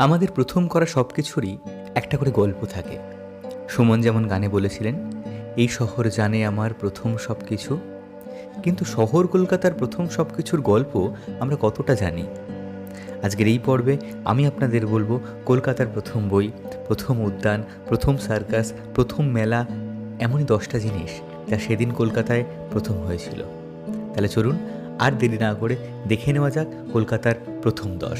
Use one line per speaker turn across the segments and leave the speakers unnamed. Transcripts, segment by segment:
আমাদের প্রথম করা সব কিছুরই একটা করে গল্প থাকে। সুমন যেমন গানে বলেছিলেন, এই শহর জানে আমার প্রথম সব কিছু কিন্তু শহর কলকাতার প্রথম সব কিছুর গল্প আমরা কতটা জানি? আজকের এই পর্বে আমি আপনাদের বলব কলকাতার প্রথম বই, প্রথম উদ্যান, প্রথম সার্কাস, প্রথম মেলা, এমনই দশটা জিনিস যা সেদিন কলকাতায় প্রথম হয়েছিল। তাহলে চলুন আর দেরি না করে দেখে নেওয়া যাক কলকাতার প্রথম দশ।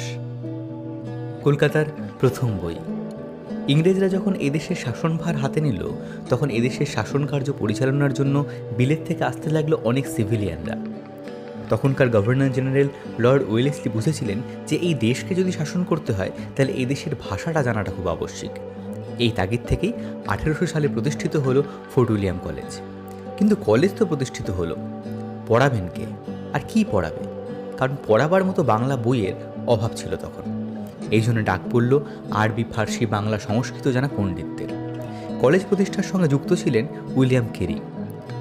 কলকাতার প্রথম বই। ইংরেজরা যখন এদেশের শাসনভার হাতে নিল, তখন এদেশের শাসন কার্য পরিচালনার জন্য বিলেত থেকে আসতে লাগল অনেক সিভিলিয়ানরা। তখনকার গভর্নর জেনারেল লর্ড ওয়েলেসলি বুঝেছিলেন যে এই দেশকে যদি শাসন করতে হয়, তাহলে এই দেশের ভাষাটা জানাটা খুব আবশ্যিক। এই তাগিদ থেকেই আঠেরোশো সালে প্রতিষ্ঠিত হলো ফোর্ট উইলিয়াম কলেজ। কিন্তু কলেজ তো প্রতিষ্ঠিত হলো। পড়াবেন কে? আর কি পড়াবে? কারণ পড়াবার মতো বাংলা বইয়ের অভাব ছিল তখন। এই জন্য ডাক পড়ল আরবি, ফার্সি, বাংলা সংস্কৃত জানা পণ্ডিতদের। কলেজ প্রতিষ্ঠার সঙ্গে যুক্ত ছিলেন উইলিয়াম কেরি।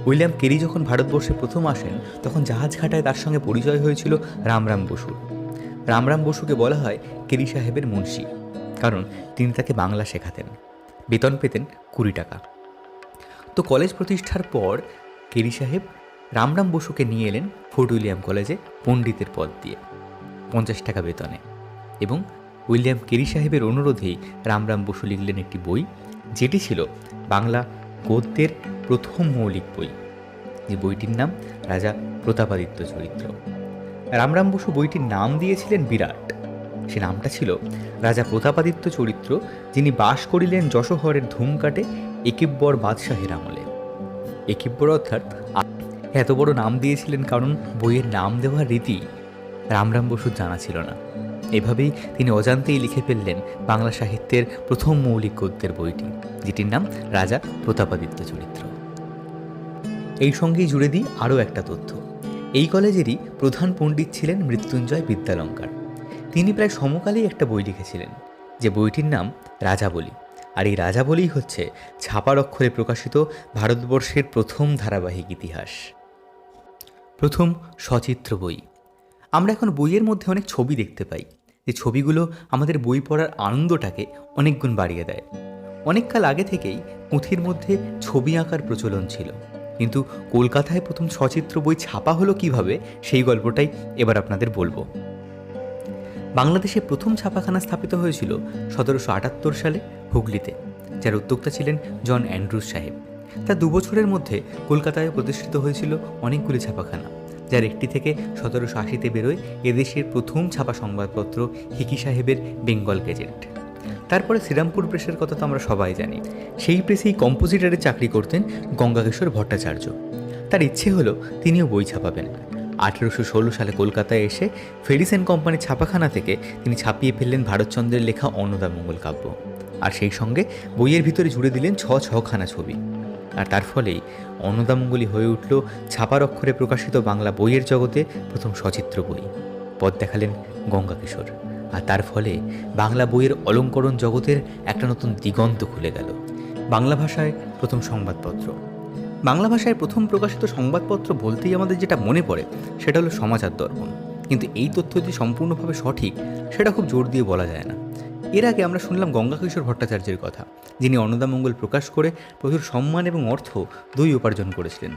উইলিয়াম কেরি যখন ভারতবর্ষে প্রথম আসেন, তখন জাহাজ ঘাটায় তার সঙ্গে পরিচয় হয়েছিল রামরাম বসুর। রামরাম বসুকে বলা হয় কেরি সাহেবের মুন্সি, কারণ তিনি তাকে বাংলা শেখাতেন। বেতন পেতেন কুড়ি টাকা। তো কলেজ প্রতিষ্ঠার পর কেরি সাহেব রামরাম বসুকে নিয়ে এলেন ফোর্ট উইলিয়াম কলেজে পণ্ডিতের পদ দিয়ে, পঞ্চাশ টাকা বেতনে এবং উইলিয়াম কেরি সাহেবের অনুরোধেই রামরাম বসু লিখলেন একটি বই, যেটি ছিল বাংলা গদ্যের প্রথম মৌলিক বই। যে বইটির নাম রাজা প্রতাপাদিত্য চরিত্র। রামরাম বসু বইটির নাম দিয়েছিলেন বিরাট। সে নামটা ছিল রাজা প্রতাপাদিত্য চরিত্র, যিনি বাস করিলেন যশোহরের ধুমকাটে একিব্বর বাদশাহের আমলে। একিব্বর অর্থাৎ এত বড় নাম দিয়েছিলেন কারণ বইয়ের নাম দেওয়ার রীতি রামরাম বসুর জানা ছিল না। এভাবেই তিনি অজান্তেই লিখে ফেললেন বাংলা সাহিত্যের প্রথম মৌলিক গদ্যের বইটি, যেটির নাম রাজা প্রতাপাদিত্য চরিত্র। এই সঙ্গেই জুড়ে দিই আরও একটা তথ্য। এই কলেজেরই প্রধান পণ্ডিত ছিলেন মৃত্যুঞ্জয় বিদ্যালঙ্কার। তিনি প্রায় সমকালেই একটা বই লিখেছিলেন, যে বইটির নাম রাজাবলী আর এই রাজাবলীই হচ্ছে ছাপার অক্ষরে প্রকাশিত ভারতবর্ষের প্রথম ধারাবাহিক ইতিহাস। প্রথম সচিত্র বই। আমরা এখন বইয়ের মধ্যে অনেক ছবি দেখতে পাই। যে ছবিগুলো আমাদের বই পড়ার আনন্দটাকে অনেক গুণ বাড়িয়ে দেয়। অনেককাল আগে থেকেই পুঁথির মধ্যে ছবি আঁকার প্রচলন ছিল। কিন্তু কলকাতায় প্রথম সচিত্র বই ছাপা হলো কীভাবে, সেই গল্পটাই এবার আপনাদের বলব। বাংলাদেশে প্রথম ছাপাখানা স্থাপিত হয়েছিল সতেরোশো আটাত্তর সালে হুগলিতে, যার উদ্যোক্তা ছিলেন জন অ্যান্ড্রুজ সাহেব। তার দু বছরের মধ্যে কলকাতায় প্রতিষ্ঠিত হয়েছিল অনেকগুলি ছাপাখানা। যার একটি থেকে সতেরোশো আশিতে বেরোয় এদেশের প্রথম ছাপা সংবাদপত্র হিকি সাহেবের বেঙ্গল গেজেট। তারপরে শ্রীরামপুর প্রেসের কথা তো আমরা সবাই জানি। সেই প্রেসেই কম্পোজিটারে চাকরি করতেন গঙ্গাকেশ্বর ভট্টাচার্য। তার ইচ্ছে হলো তিনিও বই ছাপাবেন। আঠেরোশো ষোলো সালে কলকাতায় এসে ফেডিসেন কোম্পানির ছাপাখানা থেকে তিনি ছাপিয়ে ফেললেন ভারতচন্দ্রের লেখা অন্নদামঙ্গল কাব্য। আর সেই সঙ্গে বইয়ের ভিতরে জুড়ে দিলেন ছ ছখানা ছবি। আর তার ফলেই অন্নদামঙ্গলই হয়ে উঠল ছাপার অক্ষরে প্রকাশিত বাংলা বইয়ের জগতে প্রথম সচিত্র বই। পথ দেখালেন গঙ্গাকিশোর। আর তার ফলে বাংলা বইয়ের অলঙ্করণ জগতের একটা নতুন দিগন্ত খুলে গেল। বাংলা ভাষায় প্রথম সংবাদপত্র। বাংলা ভাষায় প্রথম প্রকাশিত সংবাদপত্র বলতেই আমাদের যেটা মনে পড়ে, সেটা হলো সমাচার দর্পণ। কিন্তু এই তথ্য যে সম্পূর্ণভাবে সঠিক, সেটা খুব জোর দিয়ে বলা যায় না। এর আগে আমরা শুনলাম গঙ্গা কিশোর ভট্টাচার্যের কথা, যিনি অন্নদামঙ্গল প্রকাশ করে প্রচুর সম্মান এবং অর্থ দুই উপার্জন করেছিলেন।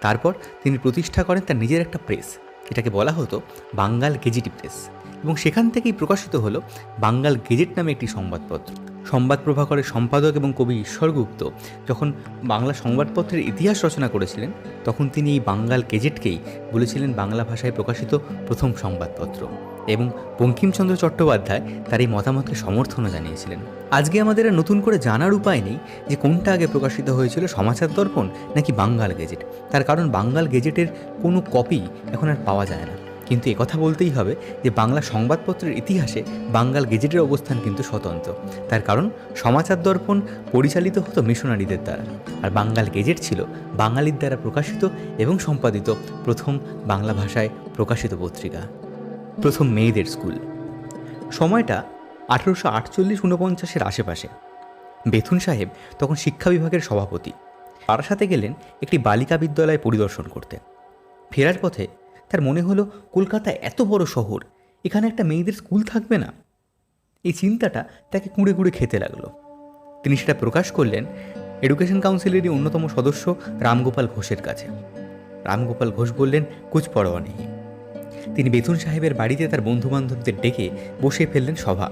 তারপর তিনি প্রতিষ্ঠা করেন তার নিজের একটা প্রেস, এটাকে বলা হতো বাঙ্গাল গেজেটি প্রেস। এবং সেখান থেকেই প্রকাশিত হলো বাঙ্গাল গেজেট নামে একটি সংবাদপত্র। সংবাদ প্রভাকরের সম্পাদক এবং কবি ঈশ্বরগুপ্ত যখন বাংলা সংবাদপত্রের ইতিহাস রচনা করেছিলেন, তখন তিনি এই বাঙ্গাল গেজেটকেই বলেছিলেন বাংলা ভাষায় প্রকাশিত প্রথম সংবাদপত্র এবং বঙ্কিমচন্দ্র চট্টোপাধ্যায় তার এই মতামতকে সমর্থনও জানিয়েছিলেন। আজকে আমাদের নতুন করে জানার উপায় নেই যে কোনটা আগে প্রকাশিত হয়েছিল সমাচার দর্পণ নাকি বাঙ্গাল গেজেট। তার কারণ বাঙ্গাল গেজেটের কোনো কপি এখন আর পাওয়া যায় না। কিন্তু একথা বলতেই হবে যে বাংলা সংবাদপত্রের ইতিহাসে বাঙ্গাল গেজেটের অবস্থান কিন্তু স্বতন্ত্র। তার কারণ, সমাচার দর্পণ পরিচালিত হতো মিশনারিদের দ্বারা। আর বাঙ্গাল গেজেট ছিল বাঙালির দ্বারা প্রকাশিত এবং সম্পাদিত প্রথম বাংলা ভাষায় প্রকাশিত পত্রিকা। প্রথম মেয়েদের স্কুল। সময়টা আঠেরোশো আটচল্লিশ ঊনপঞ্চাশের আশেপাশে। বেথুন সাহেব তখন শিক্ষা বিভাগের সভাপতি। সাথে গেলেন একটি বালিকা বিদ্যালয় পরিদর্শন করতে। ফেরার পথে তার মনে হলো কলকাতা এত বড় শহর, এখানে একটা মেয়েদের স্কুল থাকবে না। এই চিন্তাটা তাকে কুঁড়ে কুঁড়ে খেতে লাগল। তিনি সেটা প্রকাশ করলেন এডুকেশন কাউন্সিলেরই অন্যতম সদস্য রামগোপাল ঘোষের কাছে। রামগোপাল ঘোষ বললেন, কুচ পরোয়া নেই। তিনি বেতুন সাহেবের বাড়িতে তার বন্ধুবান্ধবদের ডেকে বসে ফেললেন সভা।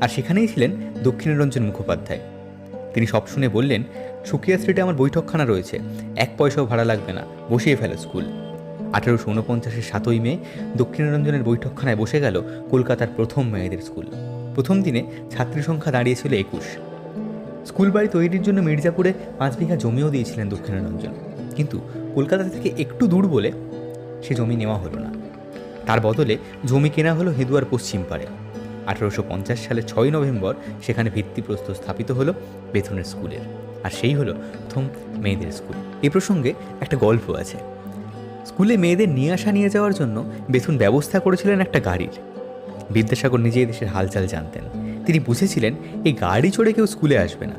আর সেখানেই ছিলেন দক্ষিণরঞ্জন মুখোপাধ্যায়। তিনি সব শুনে বললেন, সুকিয়া স্ট্রিটে আমার বৈঠকখানা রয়েছে। এক পয়সাও ভাড়া লাগবে না। বসিয়ে ফেলো স্কুল। আঠেরোশো উনপঞ্চাশের সাতই মে দক্ষিণারঞ্জনের বৈঠকখানায় বসে গেল কলকাতার প্রথম মেয়েদের স্কুল। প্রথম দিনে ছাত্রী সংখ্যা দাঁড়িয়েছিল একুশ। স্কুল বাড়ি তৈরির জন্য মির্জাপুরে পাঁচ বিঘা জমিও দিয়েছিলেন দক্ষিণারঞ্জন। কিন্তু কলকাতা থেকে একটু দূর বলে সে জমি নেওয়া হলো না। তার বদলে জমি কেনা হলো হেদুয়ার পশ্চিম পাড়ে। আঠারোশো পঞ্চাশ সালে ছয় নভেম্বর সেখানে ভিত্তিপ্রস্তর স্থাপিত হলো বেথুনের স্কুলের। আর সেই হলো প্রথম মেয়েদের স্কুল। এই প্রসঙ্গে একটা গল্প আছে। স্কুলে মেয়েদের নিয়ে আসা নিয়ে যাওয়ার জন্য বেথুন ব্যবস্থা করেছিলেন একটা গাড়ির। বিদ্যাসাগর নিজেই দেশের হালচাল জানতেন। তিনি বুঝেছিলেন এই গাড়ি চড়ে কেউ স্কুলে আসবে না।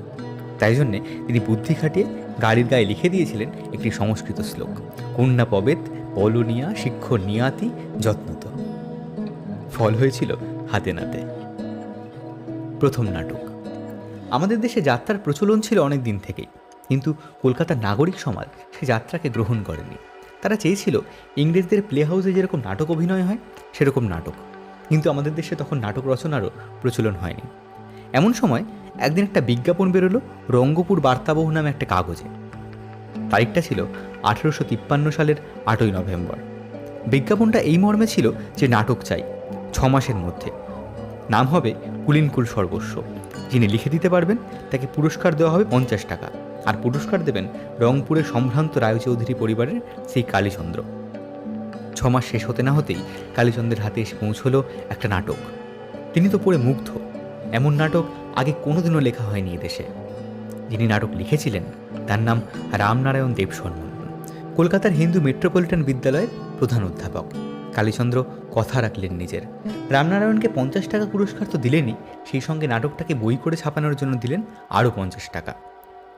তাই জন্যে তিনি বুদ্ধি খাটিয়ে গাড়ির গায়ে লিখে দিয়েছিলেন একটি সংস্কৃত শ্লোক কন্যা পবেত পলনিয়া শিক্ষ নিয়াতি যত্নত ফল হয়েছিল হাতে নাতে। প্রথম নাটক। আমাদের দেশে যাত্রার প্রচলন ছিল অনেক দিন থেকেই, কিন্তু কলকাতার নাগরিক সমাজ সে যাত্রাকে গ্রহণ করেনি। তারা চেয়েছিল ইংরেজদের প্লে হাউসে যেরকম নাটক অভিনয় হয়, সেরকম নাটক। কিন্তু আমাদের দেশে তখন নাটক রচনারও প্রচলন হয়নি। এমন সময় একদিন একটা বিজ্ঞাপন বেরোলো রঙ্গপুর বার্তাবহ নামে একটা কাগজে। তারিখটা ছিল আঠেরোশো তিপ্পান্ন সালের আটই নভেম্বর। বিজ্ঞাপনটা এই মর্মে ছিল যে নাটক চাই, ছ মাসের মধ্যে। নাম হবে কুলিনকুল সর্বস্ব। যিনি লিখে দিতে পারবেন, তাকে পুরস্কার দেওয়া হবে পঞ্চাশ টাকা। আর পুরস্কার দেবেন রংপুরের সম্ভ্রান্ত রায়চৌধুরী পরিবারের সেই কালীচন্দ্র। ছমাস শেষ হতে না হতেই কালীচন্দ্রের হাতে এসে পৌঁছলো একটা নাটক। তিনি তো পড়ে মুগ্ধ। এমন নাটক আগে কোনোদিনও লেখা হয়নি এদেশে যিনি নাটক লিখেছিলেন, তার নাম রামনারায়ণ দেব শর্মন কলকাতার হিন্দু মেট্রোপলিটন বিদ্যালয়ের প্রধান অধ্যাপক। কালীচন্দ্র কথা রাখলেন নিজের। রামনারায়ণকে পঞ্চাশ টাকা পুরস্কার তো দিলেনই, সেই সঙ্গে নাটকটাকে বই করে ছাপানোর জন্য দিলেন আরও পঞ্চাশ টাকা।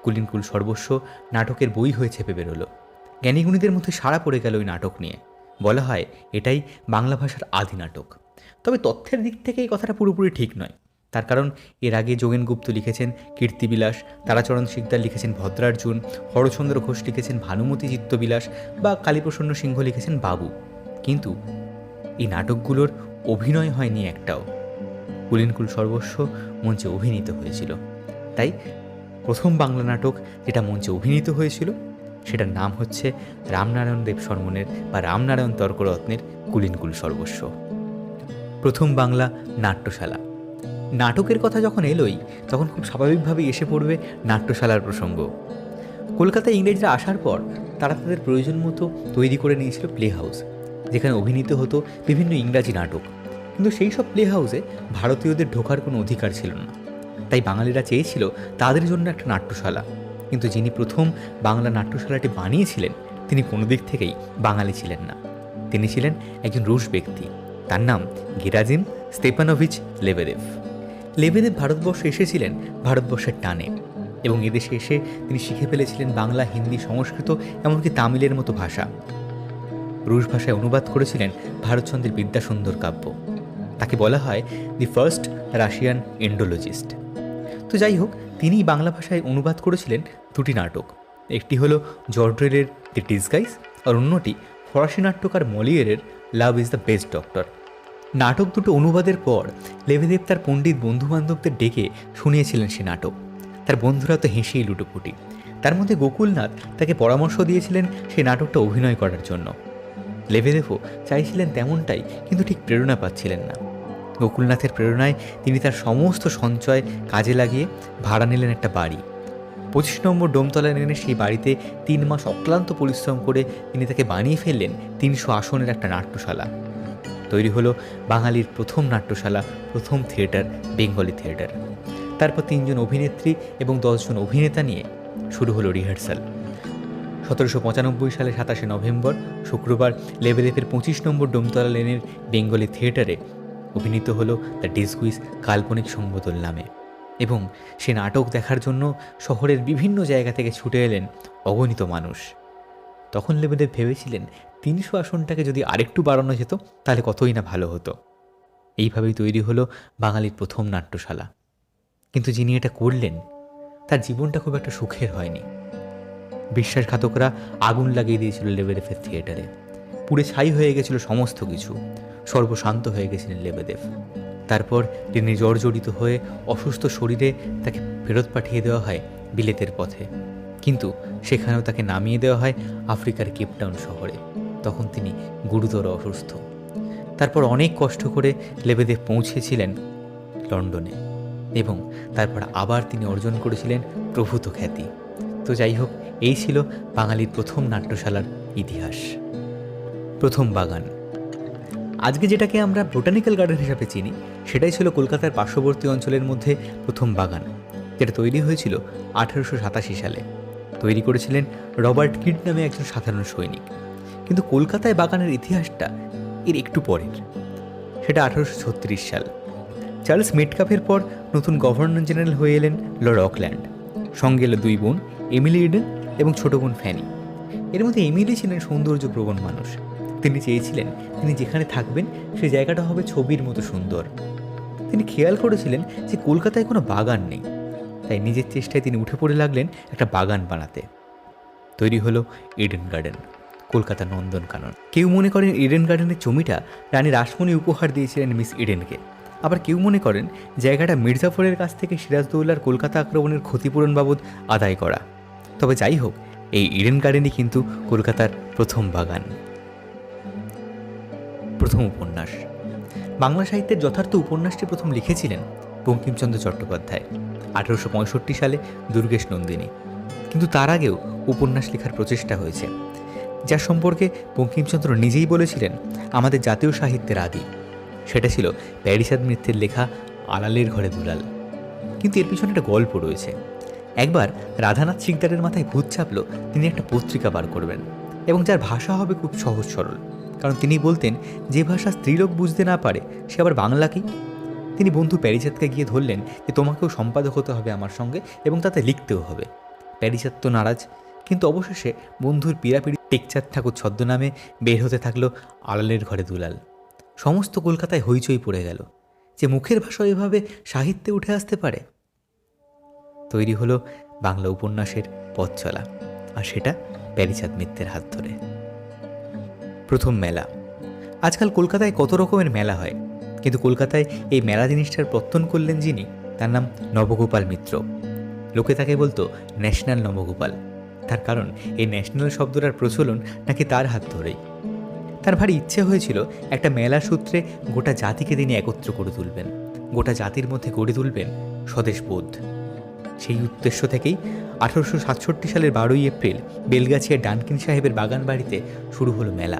কুলিনকুল সর্বস্ব নাটকের বই হয়ে ছেপে বেরোলো। জ্ঞানীগুণীদের মধ্যে সাড়া পড়ে গেল ওই নাটক নিয়ে। বলা হয়, এটাই বাংলা ভাষার আদি নাটক। তবে তথ্যের দিক থেকে এই কথাটা পুরোপুরি ঠিক নয়। তার কারণ, এর আগে যোগেন গুপ্ত লিখেছেন কীর্তিবিলাস, তারাচরণ শিকদার লিখেছেন ভদ্রার্জুন, হরচন্দ্র ঘোষ লিখেছেন ভানুমতি চিত্তবিলাস বা কালীপ্রসন্ন সিংহ লিখেছেন বাবু। কিন্তু এই নাটকগুলোর অভিনয় হয়নি একটাও। কুলিনকুল সর্বস্ব মঞ্চে অভিনীত হয়েছিল। তাই প্রথম বাংলা নাটক যেটা মঞ্চে অভিনীত হয়েছিল, সেটার নাম হচ্ছে রামনারায়ণ দেব শর্মনের বা রামনারায়ণ তর্করত্নের কুলিনকুল সর্বস্ব। প্রথম বাংলা নাট্যশালা। নাটকের কথা যখন এলোই, তখন খুব স্বাভাবিকভাবেই এসে পড়বে নাট্যশালার প্রসঙ্গ। কলকাতায় ইংরেজরা আসার পর তারা তাদের প্রয়োজন মতো তৈরি করে নিয়েছিল প্লে হাউস, যেখানে অভিনীত হতো বিভিন্ন ইংরাজি নাটক। কিন্তু সেই সব প্লে হাউসে ভারতীয়দের ঢোকার কোনো অধিকার ছিল না। তাই বাঙালিরা চেয়েছিল তাদের জন্য একটা নাট্যশালা। কিন্তু যিনি প্রথম বাংলা নাট্যশালাটি বানিয়েছিলেন, তিনি কোনো দিক থেকেই বাঙালি ছিলেন না। তিনি ছিলেন একজন রুশ ব্যক্তি। তার নাম গিরাজিম স্তেপানোভিচ লেবেদেভ লেবেদেব ভারতবর্ষে এসেছিলেন ভারতবর্ষের টানে এবং এদেশে এসে তিনি শিখে ফেলেছিলেন বাংলা, হিন্দি, সংস্কৃত, এমনকি তামিলের মতো ভাষা। রুশ ভাষায় অনুবাদ করেছিলেন ভারতচন্দ্রের বিদ্যাসুন্দর কাব্য। তাকে বলা হয় দি ফার্স্ট রাশিয়ান এন্ডোলজিস্ট তো যাই হোক তিনি বাংলা ভাষায় অনুবাদ করেছিলেন দুটি নাটক। একটি হলো জর্ড্রেলের দি ডিসগাইজ আর অন্যটি ফরাসি নাট্যকার মলিয়েরের love is the best doctor. নাটক দুটো অনুবাদের পর লেবেদেব তার পণ্ডিত বন্ধুবান্ধবদের ডেকে শুনিয়েছিলেন সে নাটক। তার বন্ধুরা তো হেসেই লুটোপুটি। তার মধ্যে গোকুলনাথ তাকে পরামর্শ দিয়েছিলেন সেই নাটকটা অভিনয় করার জন্য। লেবেদেভও চাইছিলেন তেমনটাই, কিন্তু ঠিক প্রেরণা পাচ্ছিলেন না। গোকুলনাথের প্রেরণায় তিনি তার সমস্ত সঞ্চয় কাজে লাগিয়ে ভাড়া নিলেন একটা বাড়ি। পঁচিশ নম্বর ডোমতলা এনে সেই বাড়িতে তিন মাস অক্লান্ত পরিশ্রম করে তিনি তাকে বানিয়ে ফেললেন তিনশো আসনের একটা নাট্যশালা। তৈরি হলো বাঙালির প্রথম নাট্যশালা, প্রথম থিয়েটার, বেঙ্গলি থিয়েটার। তারপর তিনজন অভিনেত্রী এবং দশজন অভিনেতা নিয়ে শুরু হলো রিহার্সাল। সতেরোশো পঁচানব্বই সালে সাতাশে নভেম্বর, শুক্রবার লেবেলেফের পঁচিশ নম্বর ডোমতলা লেনের বেঙ্গলি থিয়েটারে অভিনীত হল দ্য ডিসকুইজ কাল্পনিক সংবোধন নামে। এবং সে নাটক দেখার জন্য শহরের বিভিন্ন জায়গা থেকে ছুটে এলেন অগণিত মানুষ। তখন লেবেদেব ভেবেছিলেন, তিনশো আসনটাকে যদি আরেকটু বাড়ানো যেত, তাহলে কতই না ভালো হতো। এইভাবেই তৈরি হলো বাঙালির প্রথম নাট্যশালা। কিন্তু যিনি এটা করলেন, তার জীবনটা খুব একটা সুখের হয়নি। বিশ্বাসঘাতকরা আগুন লাগিয়ে দিয়েছিল লেবেদেফের থিয়েটারে। পুড়ে ছাই হয়ে গেছিল সমস্ত কিছু। সর্বশান্ত হয়ে গেছিলেন লেবেদেব। তারপর তিনি জর্জরিত হয়ে অসুস্থ শরীরে তাকে ফেরত পাঠিয়ে দেওয়া হয় বিলেতের পথে। কিন্তু সেখানেও তাকে নামিয়ে দেওয়া হয় আফ্রিকার কেপটাউন শহরে। তখন তিনি গুরুতর অসুস্থ। তারপর অনেক কষ্ট করে লেবেদেব পৌঁছেছিলেন লন্ডনে এবং তারপর আবার তিনি অর্জন করেছিলেন প্রভূত খ্যাতি। তো যাই হোক, এই ছিল বাঙালির প্রথম নাট্যশালার ইতিহাস। প্রথম বাগান। আজকে যেটাকে আমরা বোটানিক্যাল গার্ডেন হিসাবে চিনি, সেটাই ছিল কলকাতার পার্শ্ববর্তী অঞ্চলের মধ্যে প্রথম বাগান, যেটা তৈরি হয়েছিল আঠারোশো সাতাশি সালে। তৈরি করেছিলেন রবার্ট কিড নামে একজন সাধারণ সৈনিক। কিন্তু কলকাতায় বাগানের ইতিহাসটা এর একটু পরের। সেটা আঠারোশো ছত্রিশ সাল। চার্লস মেটকাফের পর নতুন গভর্নর জেনারেল হয়ে এলেন লর্ড অকল্যান্ড। সঙ্গে এলো দুই বোন, এমিলি ইডেন এবং ছোট বোন ফ্যানি। এর মধ্যে এমিলি ছিলেন সৌন্দর্যপ্রবণ মানুষ। তিনি চেয়েছিলেন, তিনি যেখানে থাকবেন সেই জায়গাটা হবে ছবির মতো সুন্দর। তিনি খেয়াল করেছিলেন যে কলকাতায় কোনো বাগান নেই, তাই নিজের চেষ্টায় তিনি উঠে পড়ে লাগলেন একটা বাগান বানাতে। তৈরি হলো ইডেন গার্ডেন কলকাতা নন্দনকানন কেউ মনে করেন ইডেন গার্ডেনের জমিটা রানী রাসমণি উপহার দিয়েছিলেন মিস ইডেনকে আবার কেউ মনে করেন জায়গাটা মির্জাফরের কাছ থেকে সিরাজদৌল্লার কলকাতা আক্রমণের ক্ষতিপূরণ বাবদ আদায় করা। তবে যাই হোক, এই ইডেন গার্ডেনই কিন্তু কলকাতার প্রথম বাগান। প্রথম উপন্যাস। বাংলা সাহিত্যের যথার্থ উপন্যাসটি প্রথম লিখেছিলেন বঙ্কিমচন্দ্র চট্টোপাধ্যায়, আঠেরোশো পঁয়ষট্টি সালে দুর্গেশ নন্দিনী। কিন্তু তার আগেও উপন্যাস লেখার প্রচেষ্টা হয়েছে, যার সম্পর্কে বঙ্কিমচন্দ্র নিজেই বলেছিলেন, আমাদের জাতীয় সাহিত্যের আদি। সেটা ছিল প্যারিসাদ মিত্রের লেখা আলালের ঘরে দুলাল। কিন্তু এর পিছনে একটা গল্প রয়েছে। একবার রাধানাথ সিকদারের মাথায় ভূত চাপল, তিনি একটা পত্রিকা বার করবেন, এবং যার ভাষা হবে খুব সহজ সরল। কারণ তিনি বলতেন, যে ভাষা স্ত্রীলোক বুঝতে না পারে, সে আবার বাংলাকেই তিনি বন্ধু প্যারিচাঁদকে গিয়ে ধরলেন যে, তোমাকেও সম্পাদক হতে হবে আমার সঙ্গে এবং তাতে লিখতেও হবে। প্যারিচাঁদ তো নারাজ, কিন্তু অবশেষে বন্ধুর পীড়াপিড়ি টেকচাঁদ ঠাকুর ছদ্মনামে বের হতে থাকল আলালের ঘরে দুলাল। সমস্ত কলকাতায় হইচই পড়ে গেল যে, মুখের ভাষা এভাবে সাহিত্যে উঠে আসতে পারে? তৈরি হলো বাংলা উপন্যাসের পথ চলা আর সেটা প্যারিচাঁদ মিত্রের হাত ধরে। প্রথম মেলা। আজকাল কলকাতায় কত রকমের মেলা হয়, কিন্তু কলকাতায় এই মেলা জিনিসটার প্রত্যন করলেন যিনি, তার নাম নবগোপাল মিত্র। লোকে তাকে বলতো ন্যাশনাল নবগোপাল। তার কারণ, এই ন্যাশনাল শব্দটার প্রচলন নাকি তার হাত ধরেই। তার ভারী ইচ্ছে হয়েছিল একটা মেলা সূত্রে গোটা জাতিকে তিনি একত্র করে তুলবেন। গোটা জাতির মধ্যে গড়ে তুলবেন স্বদেশবোধ সেই উদ্দেশ্য থেকেই আঠারোশো সাতষট্টি সালের বারোই এপ্রিল বেলগাছিয়া ডানকিন সাহেবের বাগান বাড়িতে শুরু হলো মেলা।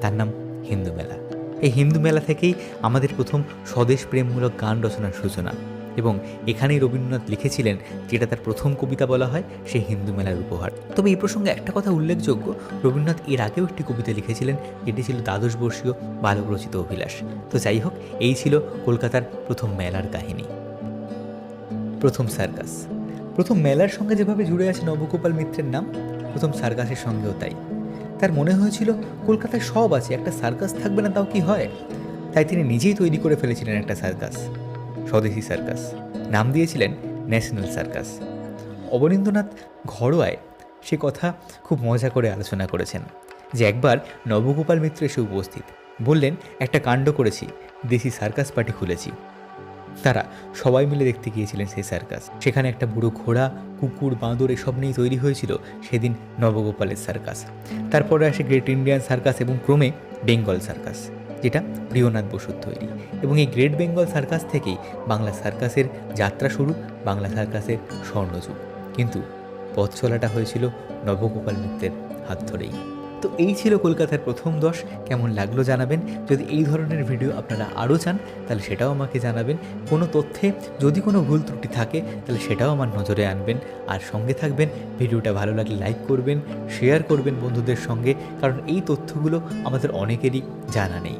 তার নাম হিন্দু মেলা। এই হিন্দু মেলা থেকেই আমাদের প্রথম স্বদেশ প্রেমমূলক গান রচনার সূচনা এবং এখানেই রবীন্দ্রনাথ লিখেছিলেন, যেটা তার প্রথম কবিতা বলা হয় সেই হিন্দু মেলার উপহার। তবে এই প্রসঙ্গে একটা কথা উল্লেখযোগ্য, রবীন্দ্রনাথ এর আগেও একটি কবিতা লিখেছিলেন, যেটি ছিল দ্বাদশ বর্ষীয় বালক রচিত অভিলাষ। তো যাই হোক, এই ছিল কলকাতার প্রথম মেলার কাহিনী। প্রথম সার্কাস। প্রথম মেলার সঙ্গে যেভাবে জুড়ে আছে নবগোপাল মিত্রের নাম, প্রথম সার্কাসের সঙ্গেও তাই। তার মনে হয়েছিল, কলকাতায় সব আছে, একটা সার্কাস থাকবে না, তাও কি হয়? তাই তিনি নিজেই তৈরি করে ফেলেছিলেন একটা সার্কাস, স্বদেশি সার্কাস। নাম দিয়েছিলেন ন্যাশনাল সার্কাস। অবনীন্দ্রনাথ ঘরোয়ায় সে কথা খুব মজা করে আলোচনা করেছেন, যে একবার নবগোপাল মিত্র এসে উপস্থিত, বললেন, একটা কাণ্ড করেছি, দেশি সার্কাস পার্টি খুলেছি। তারা সবাই মিলে দেখতে গিয়েছিলেন সেই সার্কাস। সেখানে একটা বুড়ো ঘোড়া, কুকুর, বাঁদর এসব নিয়ে তৈরি হয়েছিল সেদিন নবগোপালের সার্কাস। তারপরে আসে গ্রেট ইন্ডিয়ান সার্কাস এবং ক্রমে বেঙ্গল সার্কাস, যেটা প্রিয়নাথ বসুর তৈরি। এবং এই গ্রেট বেঙ্গল সার্কাস থেকেই বাংলা সার্কাসের যাত্রা শুরু, বাংলা সার্কাসের স্বর্ণযুগ। কিন্তু পথ চলাটা হয়েছিল নবগোপাল মিত্রের হাত ধরেই। তো এই ছিল কলকাতার প্রথম দশ। কেমন লাগল জানাবেন। যদি এই ধরনের ভিডিও আপনারা আরও চান, তাহলে সেটাও আমাকে জানাবেন। কোনো তথ্যে যদি কোনো ভুল ত্রুটি থাকে, তাহলে সেটাও আমার নজরে আনবেন। আর সঙ্গে থাকবেন, ভিডিওটা ভালো লাগলে লাইক করবেন, শেয়ার করবেন বন্ধুদের সঙ্গে, কারণ এই তথ্যগুলো আমাদের অনেকেরই জানা নেই।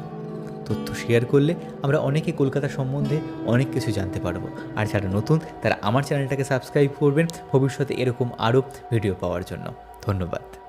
তথ্য শেয়ার করলে আমরা অনেকে কলকাতা সম্বন্ধে অনেক কিছু জানতে পারব। আর যারা নতুন, তারা আমার চ্যানেলটাকে সাবস্ক্রাইব করবেন, ভবিষ্যতে এরকম আরও ভিডিও পাওয়ার জন্য। ধন্যবাদ।